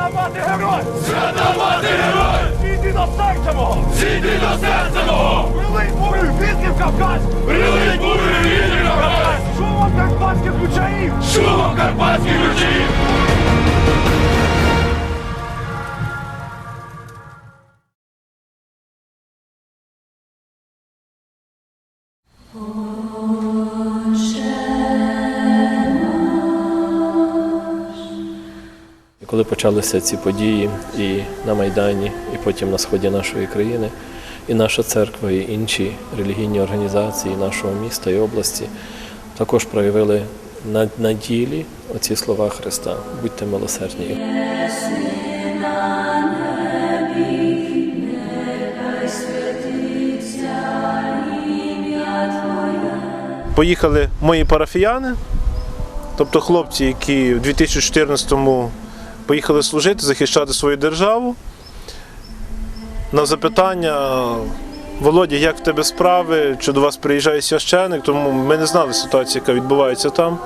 Свята мати герой! Святомати герой! Сійди до серця мого! Сійди до серця мого! Прилий бурю вітрів Кавказ! Прилий бурю вітрів Кавказ! Шумом карпатських ключаїв! Шумом карпатських ключів! Коли почалися ці події і на Майдані, і потім на сході нашої країни, і наша церква, і інші релігійні організації нашого міста і області також проявили на, на ділі оці слова Христа. Будьте милосердні. Поїхали мої парафіяни, тобто хлопці, які в 2014-му поїхали служити, захищати свою державу. На запитання Володя, як в тебе справи, чи до вас приїжджає священик, тому ми не знали ситуацію, яка відбувається там.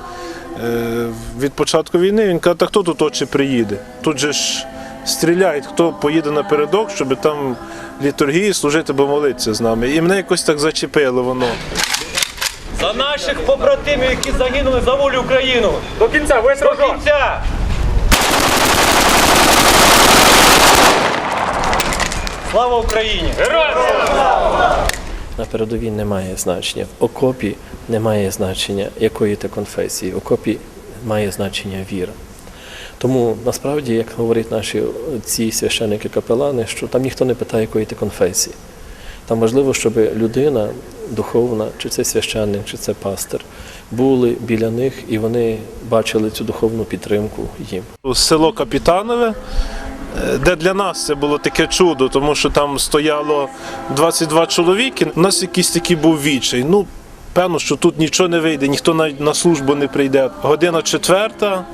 Е, Від початку війни він каже, та хто тут очі приїде? Тут же ж стріляють, хто поїде напередок, щоб там літургії служити, бо молитися з нами. І мене якось так зачепило воно. За наших побратимів, які загинули за волю України. До кінця, весь До кінця! Слава Україні! На передовій немає значення. В окопі немає значення, якої ти конфесії. В окопі має значення віра. Тому насправді, як говорять наші ці священники капелани, що там ніхто не питає, якої ти конфесії. Там важливо, щоб людина духовна, чи це священник, чи це пастир, були біля них і вони бачили цю духовну підтримку їм. село Капітанове, де для нас це було таке чудо, тому що там стояло 22 чоловіки. У нас якийсь такий був відчай. Ну, певно, що тут нічого не вийде, ніхто на службу не прийде. Година четверта.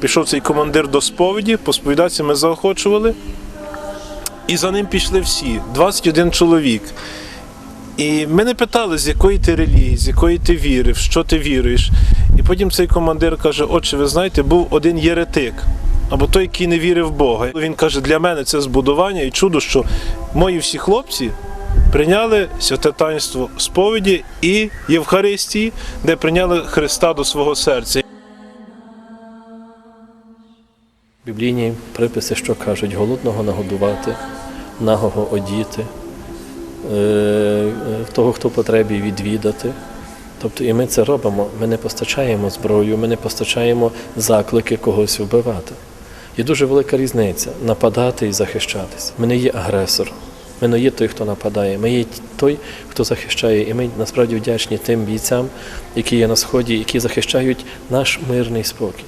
Пішов цей командир до сповіді, по сповідатися ми заохочували. І за ним пішли всі, 21 чоловік. І ми не питали, з якої ти релігії, з якої ти віри, в що ти віруєш. І потім цей командир каже: Отче, ви знаєте, був один єретик, або той, який не вірив в Бога. Він каже, для мене це збудування і чудо, що мої всі хлопці прийняли святе таїнство сповіді і Євхаристії, де прийняли Христа до свого серця. Біблійні приписи, що кажуть, голодного нагодувати, нагого одіти, е, е, того, хто потребі відвідати. Тобто і ми це робимо. Ми не постачаємо зброю, ми не постачаємо заклики когось вбивати. Є дуже велика різниця нападати і захищатись. Ми не є агресор, ми не є той, хто нападає, ми є той, хто захищає. І ми насправді вдячні тим бійцям, які є на сході, які захищають наш мирний спокій.